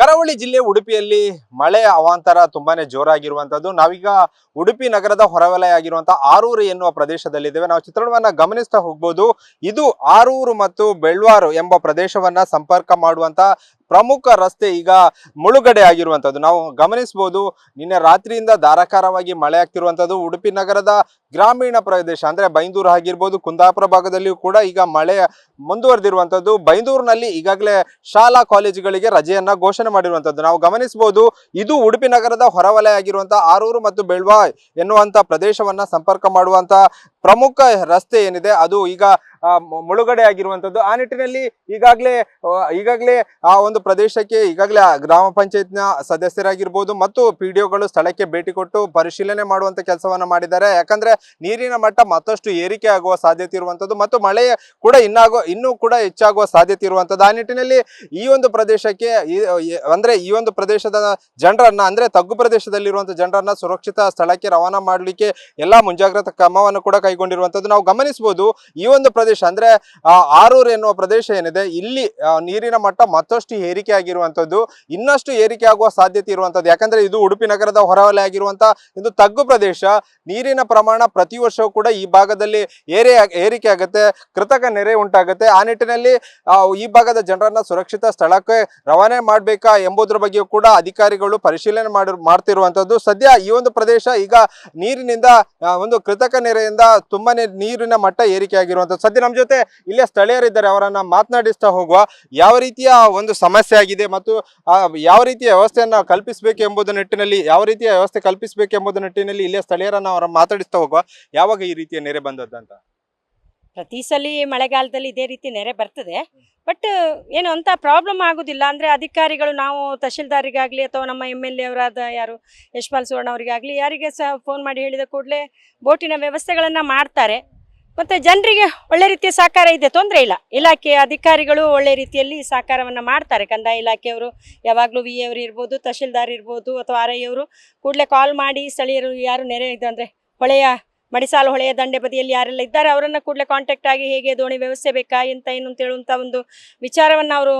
ಕರಾವಳಿ ಜಿಲ್ಲೆ ಉಡುಪಿಯಲ್ಲಿ ಮಳೆ ಅವಾಂತರ ತುಂಬಾನೇ ಜೋರಾಗಿರುವಂತದ್ದು. ನಾವೀಗ ಉಡುಪಿ ನಗರದ ಹೊರವಲಯ ಆಗಿರುವಂತಹ ಆರೂರು ಎನ್ನುವ ಪ್ರದೇಶದಲ್ಲಿದ್ದೇವೆ. ನಾವು ಚಿತ್ರಣವನ್ನ ಗಮನಿಸ್ತಾ ಹೋಗ್ಬೋದು. ಇದು ಆರೂರು ಮತ್ತು ಬೆಳ್ವಾರು ಎಂಬ ಪ್ರದೇಶವನ್ನ ಸಂಪರ್ಕ ಮಾಡುವಂತ ಪ್ರಮುಖ ರಸ್ತೆ ಈಗ ಮುಳುಗಡೆ ಆಗಿರುವಂತದ್ದು. ನಾವು ಗಮನಿಸಬಹುದು, ನಿನ್ನೆ ರಾತ್ರಿಯಿಂದ ಧಾರಾಕಾರವಾಗಿ ಮಳೆ ಆಗ್ತಿರುವಂಥದ್ದು ಉಡುಪಿ ನಗರದ ಗ್ರಾಮೀಣ ಪ್ರದೇಶ, ಅಂದರೆ ಬೈಂದೂರು ಆಗಿರ್ಬೋದು, ಕುಂದಾಪುರ ಭಾಗದಲ್ಲಿಯೂ ಕೂಡ ಈಗ ಮಳೆ ಮುಂದುವರೆದಿರುವಂಥದ್ದು ಬೈಂದೂರಿನಲ್ಲಿ ಈಗಾಗಲೇ ಶಾಲಾ ಕಾಲೇಜುಗಳಿಗೆ ರಜೆಯನ್ನ ಘೋಷಣೆ ಮಾಡಿರುವಂತದ್ದು. ನಾವು ಗಮನಿಸಬಹುದು, ಇದು ಉಡುಪಿ ನಗರದ ಹೊರವಲಯ ಆಗಿರುವಂತಹ ಆರೂರು ಮತ್ತು ಬೆಳ್ವಾಯ್ ಎನ್ನುವಂತ ಪ್ರದೇಶವನ್ನ ಸಂಪರ್ಕ ಮಾಡುವಂತ ಪ್ರಮುಖ ರಸ್ತೆ ಏನಿದೆ, ಅದು ಈಗ ಮುಳುಗಡೆ ಆಗಿರುವಂತದ್ದು. ಆ ನಿಟ್ಟಿನಲ್ಲಿ ಈಗಾಗಲೇ ಈಗಾಗಲೇ ಆ ಒಂದು ಪ್ರದೇಶಕ್ಕೆ, ಈಗಾಗಲೇ ಗ್ರಾಮ ಪಂಚಾಯತ್ನ ಸದಸ್ಯರಾಗಿರ್ಬೋದು ಮತ್ತು ಪಿ ಸ್ಥಳಕ್ಕೆ ಭೇಟಿ ಕೊಟ್ಟು ಪರಿಶೀಲನೆ ಮಾಡುವಂತ ಕೆಲಸವನ್ನ ಮಾಡಿದ್ದಾರೆ. ಯಾಕಂದ್ರೆ ನೀರಿನ ಮಟ್ಟ ಮತ್ತಷ್ಟು ಏರಿಕೆ ಆಗುವ ಸಾಧ್ಯತೆ ಇರುವಂತದ್ದು ಮತ್ತು ಮಳೆ ಕೂಡ ಇನ್ನಾಗೋ, ಇನ್ನೂ ಕೂಡ ಹೆಚ್ಚಾಗುವ ಸಾಧ್ಯತೆ ಇರುವಂತದ್ದು. ಆ ನಿಟ್ಟಿನಲ್ಲಿ ಈ ಒಂದು ಪ್ರದೇಶಕ್ಕೆ ಅಂದ್ರೆ ಈ ಒಂದು ಪ್ರದೇಶದ ಜನರನ್ನ, ಅಂದ್ರೆ ತಗ್ಗು ಪ್ರದೇಶದಲ್ಲಿರುವಂಥ ಜನರನ್ನ ಸುರಕ್ಷಿತ ಸ್ಥಳಕ್ಕೆ ರವಾನಾ ಮಾಡಲಿಕ್ಕೆ ಎಲ್ಲಾ ಮುಂಜಾಗ್ರತಾ ಕ್ರಮವನ್ನು ಕೂಡ ಕೈಗೊಂಡಿರುವಂತದ್ದು ನಾವು ಗಮನಿಸಬಹುದು. ಈ ಒಂದು ಪ್ರದೇಶ ಅಂದ್ರೆ ಆ, ಆರೂರು ಎನ್ನುವ ಪ್ರದೇಶ ಏನಿದೆ ಇಲ್ಲಿ ನೀರಿನ ಮಟ್ಟ ಮತ್ತಷ್ಟು ಏರಿಕೆ ಆಗಿರುವಂತದ್ದು ಇನ್ನಷ್ಟು ಏರಿಕೆ ಆಗುವ ಸಾಧ್ಯತೆ ಇರುವಂತದ್ದು ಯಾಕಂದ್ರೆ ಇದು ಉಡುಪಿ ನಗರದ ಹೊರವಲಯ ಆಗಿರುವಂತಹ ಇದು ತಗ್ಗು ಪ್ರದೇಶ. ನೀರಿನ ಪ್ರಮಾಣ ಪ್ರತಿ ವರ್ಷವೂ ಕೂಡ ಈ ಭಾಗದಲ್ಲಿ ಏರಿ ಏರಿಕೆ ಆಗುತ್ತೆ ಕೃತಕ ನೆರೆ ಉಂಟಾಗುತ್ತೆ. ಆ ನಿಟ್ಟಿನಲ್ಲಿ ಈ ಭಾಗದ ಜನರನ್ನ ಸುರಕ್ಷಿತ ಸ್ಥಳಕ್ಕೆ ರವಾನೆ ಮಾಡಬೇಕಾ ಎಂಬುದ್ರ ಬಗ್ಗೆಯೂ ಕೂಡ ಅಧಿಕಾರಿಗಳು ಪರಿಶೀಲನೆ ಮಾಡಿ ಮಾಡ್ತಿರುವಂತದ್ದು ಸದ್ಯ ಈ ಒಂದು ಪ್ರದೇಶ ಈಗ ನೀರಿನಿಂದ ಒಂದು ಕೃತಕ ನೆರೆಯಿಂದ ತುಂಬಾನೇ ನೀರಿನ ಮಟ್ಟ ಏರಿಕೆ ಆಗಿರುವಂತದ್ದು ಸದ್ಯ ನಮ್ಮ ಜೊತೆ ಇಲ್ಲೇ ಸ್ಥಳೀಯರಿದ್ದಾರೆ, ಅವರನ್ನ ಮಾತನಾಡಿಸ್ತಾ ಹೋಗುವ ಯಾವ ರೀತಿಯ ಒಂದು ಸಮಸ್ಯೆ ಆಗಿದೆ ಮತ್ತು ಯಾವ ರೀತಿಯ ವ್ಯವಸ್ಥೆಯನ್ನ ಕಲ್ಪಿಸಬೇಕು ಎಂಬುದು ನಿಟ್ಟಿನಲ್ಲಿ, ಯಾವ ರೀತಿಯ ವ್ಯವಸ್ಥೆ ಕಲ್ಪಿಸಬೇಕು ಎಂಬುದು ನಿಟ್ಟಿನಲ್ಲಿ ಇಲ್ಲೇ ಸ್ಥಳೀಯರನ್ನ ಅವರ ಮಾತಾಡಿಸ್ತಾ ಹೋಗುವ, ಯಾವಾಗ ಈ ರೀತಿಯ ನೆರೆ ಬಂದದ್ದಂತ ಪ್ರತಿ ಸಲ ಮಳೆಗಾಲದಲ್ಲಿ ಇದೇ ರೀತಿ ನೆರೆ ಬರ್ತದೆ. ಬಟ್ ಏನು ಅಂತ ಪ್ರಾಬ್ಲಮ್ ಆಗೋದಿಲ್ಲ. ಅಂದರೆ ಅಧಿಕಾರಿಗಳು, ನಾವು ತಹಶೀಲ್ದಾರಿಗಾಗಲಿ ಅಥವಾ ನಮ್ಮ ಎಂ ಎಲ್ ಎ ಅವರಾದ ಯಾರು, ಯಶ್ಪಾಲ್ ಸುವರ್ಣ ಅವರಿಗಾಗಲಿ, ಯಾರಿಗೆ ಸಹ ಫೋನ್ ಮಾಡಿ ಹೇಳಿದ ಕೂಡಲೇ ಬೋಟಿನ ವ್ಯವಸ್ಥೆಗಳನ್ನು ಮಾಡ್ತಾರೆ. ಮತ್ತು ಜನರಿಗೆ ಒಳ್ಳೆ ರೀತಿಯ ಸಹಕಾರ ಇದೆ, ತೊಂದರೆ ಇಲ್ಲ. ಇಲಾಖೆಯ ಅಧಿಕಾರಿಗಳು ಒಳ್ಳೆ ರೀತಿಯಲ್ಲಿ ಸಹಕಾರವನ್ನು ಮಾಡ್ತಾರೆ. ಕಂದಾಯ ಇಲಾಖೆಯವರು ಯಾವಾಗಲೂ ವಿ ಅವರು ಇರ್ಬೋದು, ತಹಶೀಲ್ದಾರ್ ಇರ್ಬೋದು ಅಥವಾ ಆರ್ ಅವರು ಕೂಡಲೇ ಕಾಲ್ ಮಾಡಿ ಸ್ಥಳೀಯರು ಯಾರು ನೆರೆ ಇದು ಅಂದರೆ ಹೊಳೆಯ ಮಡಿಸಾಲು ಹೊಳೆಯ ದಂಡೆ ಬದಿಯಲ್ಲಿ ಯಾರೆಲ್ಲ ಇದ್ದಾರೆ ಅವರನ್ನು ಕೂಡಲೇ ಕಾಂಟ್ಯಾಕ್ಟ್ ಆಗಿ ಹೇಗೆ ದೋಣಿ ವ್ಯವಸ್ಥೆ ಬೇಕಾ, ಎಂತ, ಏನು ಅಂತ ಹೇಳುವಂಥ ಒಂದು ವಿಚಾರವನ್ನು ಅವರು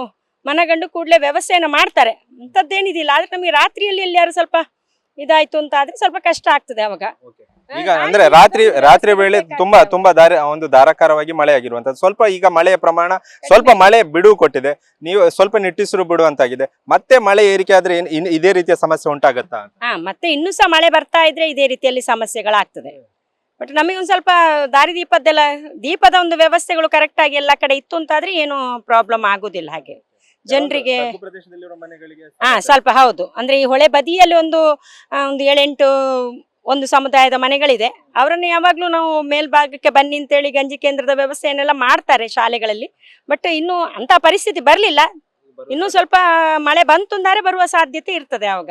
ಮನಗಂಡು ಕೂಡಲೇ ವ್ಯವಸ್ಥೆಯನ್ನು ಮಾಡ್ತಾರೆ. ಅಂಥದ್ದೇನಿದಿಲ್ಲ ಆದರೆ ನಮಗೆ ರಾತ್ರಿಯಲ್ಲಿ ಎಲ್ಲಿಯಾರು ಸ್ವಲ್ಪ ಇದಾಯಿತು ಅಂತ ಆದರೆ ಸ್ವಲ್ಪ ಕಷ್ಟ ಆಗ್ತದೆ ಅವಾಗ. ಈಗ ಅಂದ್ರೆ ರಾತ್ರಿ ರಾತ್ರಿ ವೇಳೆ ತುಂಬಾ ತುಂಬಾ ದಾರಿ ಒಂದು ಧಾರಾಕಾರವಾಗಿ ಮಳೆ ಆಗಿರುವಂತದ್ದು ಸ್ವಲ್ಪ ಈಗ ಮಳೆಯ ಪ್ರಮಾಣ ಸ್ವಲ್ಪ ಮಳೆ ಬಿಡುವು ಕೊಟ್ಟಿದೆ. ನೀವು ಸ್ವಲ್ಪ ನಿಟ್ಟಿಸಿರು ಬಿಡುವಂತಾಗಿದೆ. ಮತ್ತೆ ಮಳೆ ಏರಿಕೆ ಆದ್ರೆ ಇದೇ ರೀತಿಯ ಸಮಸ್ಯೆ ಉಂಟಾಗತ್ತಾ ಹಾ ಮತ್ತೆ ಇನ್ನೂ ಸಹ ಮಳೆ ಬರ್ತಾ ಇದ್ರೆ ಇದೇ ರೀತಿಯಲ್ಲಿ ಸಮಸ್ಯೆಗಳಾಗ್ತದೆ. ಬಟ್ ನಮಗೆ ಒಂದು ಸ್ವಲ್ಪ ದಾರಿದೀಪದ್ದೆಲ್ಲ ದೀಪದ ಒಂದು ವ್ಯವಸ್ಥೆಗಳು ಕರೆಕ್ಟ್ ಆಗಿ ಎಲ್ಲ ಕಡೆ ಇತ್ತು ಅಂತಾದ್ರೆ ಏನು ಪ್ರಾಬ್ಲಮ್ ಆಗುದಿಲ್ಲ ಹಾಗೆ. ಜನರಿಗೆ ಹಾ ಸ್ವಲ್ಪ ಹೌದು. ಅಂದ್ರೆ ಈ ಹೊಳೆ ಬದಿಯಲ್ಲಿ ಒಂದು ಒಂದು ಏಳೆಂಟು ಒಂದು ಸಮುದಾಯದ ಮನೆಗಳಿದೆ. ಅವರನ್ನು ಯಾವಾಗಲೂ ನಾವು ಮೇಲ್ಭಾಗಕ್ಕೆ ಬನ್ನಿ ಅಂತೇಳಿ ಗಂಜಿ ಕೇಂದ್ರದ ವ್ಯವಸ್ಥೆಯನ್ನೆಲ್ಲ ಮಾಡ್ತಾರೆ ಶಾಲೆಗಳಲ್ಲಿ. ಬಟ್ ಇನ್ನು ಅಂತ ಪರಿಸ್ಥಿತಿ ಬರಲಿಲ್ಲ. ಇನ್ನೂ ಸ್ವಲ್ಪ ಮಳೆ ಬಂತು ಅಂದರೆ ಬರುವ ಸಾಧ್ಯತೆ ಇರ್ತದೆ ಅವಾಗ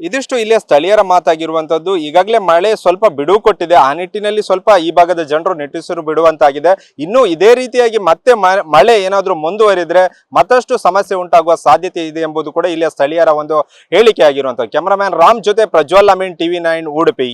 ಇದಿಷ್ಟು ಇಲ್ಲಿಯ ಸ್ಥಳೀಯರ ಮಾತಾಗಿರುವಂತದ್ದು ಈಗಾಗಲೇ ಮಳೆ ಸ್ವಲ್ಪ ಬಿಡುವು ಕೊಟ್ಟಿದೆ. ಆ ನಿಟ್ಟಿನಲ್ಲಿ ಸ್ವಲ್ಪ ಈ ಭಾಗದ ಜನರು ನೆಟ್ಟಿಸಲು ಬಿಡುವಂತಾಗಿದೆ. ಇನ್ನು ಇದೇ ರೀತಿಯಾಗಿ ಮತ್ತೆ ಮಳೆ ಏನಾದರೂ ಮುಂದುವರಿದ್ರೆ ಮತ್ತಷ್ಟು ಸಮಸ್ಯೆ ಉಂಟಾಗುವ ಸಾಧ್ಯತೆ ಇದೆ ಎಂಬುದು ಕೂಡ ಇಲ್ಲಿಯ ಸ್ಥಳೀಯರ ಒಂದು ಹೇಳಿಕೆ ಆಗಿರುವಂತದ್ದು ಕ್ಯಾಮರಾಮ್ಯಾನ್ ರಾಮ್ ಜೊತೆ ಪ್ರಜ್ವಲ್ ಅಮೀನ್, ಟಿವಿ ನೈನ್, ಉಡುಪಿ.